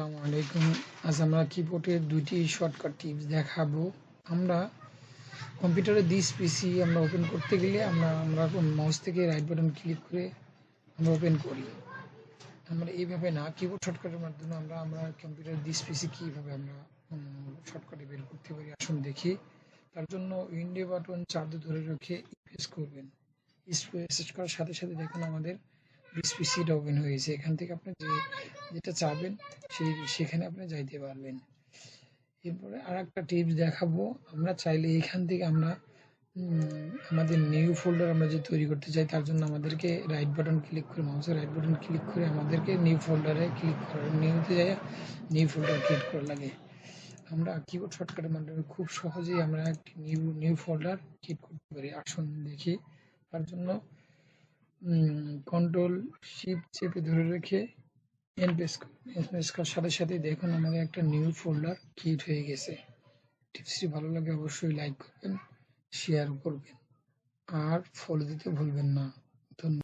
আসসালামু আলাইকুম। আজ আমরা কিবোর্ডের দুইটি শর্টকাট টিপস দেখাবো। আমরা কম্পিউটারে দিস পিসি আমরা ওপেন করতে গেলে আমরা আমরা মাউস থেকে রাইট বাটন ক্লিক করে আমরা ওপেন করি। আমরা এইভাবে না কিবোর্ড শর্টকাটের মাধ্যমে আমরা আমরা কম্পিউটার দিস পিসি কীভাবে আমরা শর্টকাটে বের করতে পারি, আসুন দেখি। তার জন্য উইন্ডো বাটন চার্জ ধরে রেখে প্রেস করবেন। প্রেস করার সাথে সাথে দেখুন আমাদের পিসিটা ওপেন হয়েছে, এখান থেকে আপনি যে যেটা চাবেন সেই সেখানে আপনি যাইতে পারবেন। এরপরে আর একটা টিপস দেখাবো, আমরা চাইলে এখান থেকে আমরা আমাদের নিউ ফোল্ডার আমরা যে তৈরি করতে চাই, তার জন্য আমাদেরকে রাইট বাটন ক্লিক করে, মাউসের রাইট বাটন ক্লিক করে আমাদেরকে নিউ ফোল্ডারে ক্লিক করার নিউতে যাই নিউ ফোল্ডার ক্রিয়েট করা লাগে। আমরা কিবোর্ড শর্টকাটের মাধ্যমে খুব সহজেই আমরা একটি নিউ নিউ ফোল্ডার ক্রিয়েট করতে পারি, আসুন দেখি, তার জন্য কন্ট্রোল শিফট চেপে ধরে রেখে এন প্রেস এন প্রেস করার সাথে সাথে দেখুন আমাদের একটা নিউ ফোল্ডার ক্রিয়েট হয়ে গেছে। টিপসটি ভালো লাগে অবশ্যই লাইক করবেন শেয়ার করবেন, আর ফলো দিতে ভুলবেন না। ধন্যবাদ।